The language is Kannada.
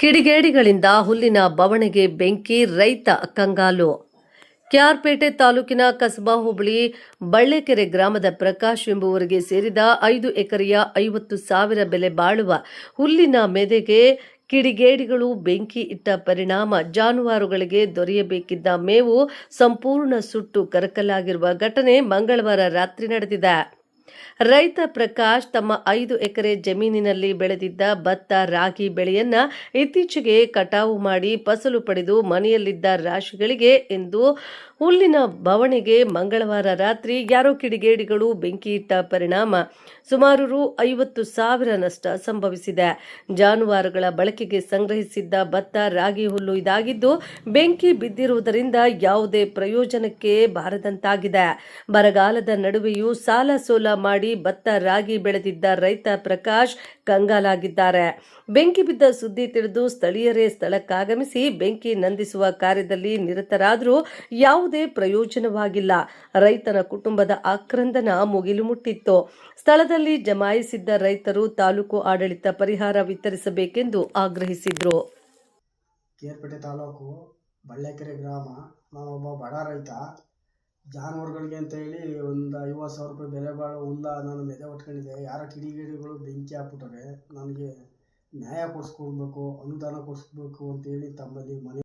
ಕಿಡಿಗೇಡಿಗಳಿಂದ ಹುಲ್ಲಿನ ಬವಣೆಗೆ ಬೆಂಕಿ, ರೈತ ಕಂಗಾಲು. ಕ್ಯಾರ್ಪೇಟೆ ತಾಲೂಕಿನ ಕಸಬಾ ಹೋಬಳಿ, ಬಳ್ಳೆಕೆರೆ ಗ್ರಾಮದ ಪ್ರಕಾಶ್ ಎಂಬುವರಿಗೆ ಸೇರಿದ ಐದು ಎಕರೆಯ ಐವತ್ತು ಸಾವಿರ ಬೆಲೆ ಬಾಳುವ ಹುಲ್ಲಿನ ಮೆದೆಗೆ ಕಿಡಿಗೇಡಿಗಳು ಬೆಂಕಿ ಇಟ್ಟ ಪರಿಣಾಮ ಜಾನುವಾರುಗಳಿಗೆ ದೊರೆಯಬೇಕಿದ್ದ ಮೇವು ಸಂಪೂರ್ಣ ಸುಟ್ಟು ಕರಕಲಾಗಿರುವ ಘಟನೆ ಮಂಗಳವಾರ ರಾತ್ರಿ ನಡೆದಿದೆ. ರೈತ ಪ್ರಕಾಶ್ ತಮ್ಮ ಐದು ಎಕರೆ ಜಮೀನಿನಲ್ಲಿ ಬೆಳೆದಿದ್ದ ಭತ್ತ, ರಾಗಿ ಬೆಳೆಯನ್ನ ಇತ್ತೀಚೆಗೆ ಕಟಾವು ಮಾಡಿ ಫಸಲು ಪಡೆದು ಮನೆಯಲ್ಲಿದ್ದ ರಾಶಿಗಳಿಗೆ ಎಂದು ಹುಲ್ಲಿನ ಬವಣೆಗೆ ಮಂಗಳವಾರ ರಾತ್ರಿ ಯಾರೋ ಕಿಡಿಗೇಡಿಗಳು ಬೆಂಕಿ ಇಟ್ಟ ಪರಿಣಾಮ. ಸುಮಾರು ರು ಐವತ್ತು ಸಾವಿರ ನಷ್ಟ ಸಂಭವಿಸಿದೆ. ಜಾನುವಾರುಗಳ ಬಳಕೆಗೆ ಸಂಗ್ರಹಿಸಿದ್ದ ಭತ್ತ, ರಾಗಿ ಹುಲ್ಲು ಇದಾಗಿದ್ದು ಬೆಂಕಿ ಬಿದ್ದಿರುವುದರಿಂದ ಯಾವುದೇ ಪ್ರಯೋಜನಕ್ಕೆ ಬಾರದಂತಾಗಿದೆ. ಬರಗಾಲದ ನಡುವೆಯೂ ಸಾಲ ಸೋಲ ಮಾಡಿ ಭತ್ತ ರಾಗಿ ಬೆಳೆದಿದ್ದ ರೈತ ಪ್ರಕಾಶ್ ಕಂಗಾಲಾಗಿದ್ದಾರೆ. ಬೆಂಕಿ ಬಿದ್ದ ಸುದ್ದಿ ತಿಳಿದು ಸ್ಥಳೀಯರೇ ಸ್ಥಳಕ್ಕಾಗಮಿಸಿ ಬೆಂಕಿ ನಂದಿಸುವ ಕಾರ್ಯದಲ್ಲಿ ನಿರತರಾದರೂ ಯಾವುದೇ ಪ್ರಯೋಜನವಾಗಿಲ್ಲ. ರೈತನ ಕುಟುಂಬದ ಆಕ್ರಂದನ ಮುಗಿಲು ಮುಟ್ಟಿತ್ತು. ಸ್ಥಳದಲ್ಲಿ ಜಮಾಯಿಸಿದ್ದ ರೈತರು ತಾಲೂಕು ಆಡಳಿತ ಪರಿಹಾರ ವಿತರಿಸಬೇಕೆಂದು ಆಗ್ರಹಿಸಿದ್ರು. ಕೇರ್ಪೇಟೆ ತಾಲೂಕು ಬಳ್ಳೆಕೆರೆ ಗ್ರಾಮ ನಾನೊಬ್ಬ ಬಡ ರೈತ ಜಾನುವಾರುಗಳಿಗೆ ಅಂತ ಹೇಳಿ ಒಂದು ಐವತ್ತು ಸಾವಿರ ರೂಪಾಯಿ ಬೆಲೆ ಬಾಳೋ ಹುಲ್ಲ ನಾನು ಮೆದೆ ಹೊಟ್ಕೊಂಡಿದ್ದೆ ಯಾರ ಕಿಡಿಗೇಡಿಗಳು ಬೆಂಕಿ ಹಾಕ್ಬಿಟ್ಟರೆ. ನನಗೆ ನ್ಯಾಯ ಕೊಡಿಸ್ಕೊಡ್ಬೇಕು, ಅನುದಾನ ಕೊಡಿಸ್ಬೇಕು ಅಂತೇಳಿ ತಮ್ಮಲ್ಲಿ ಮನೆ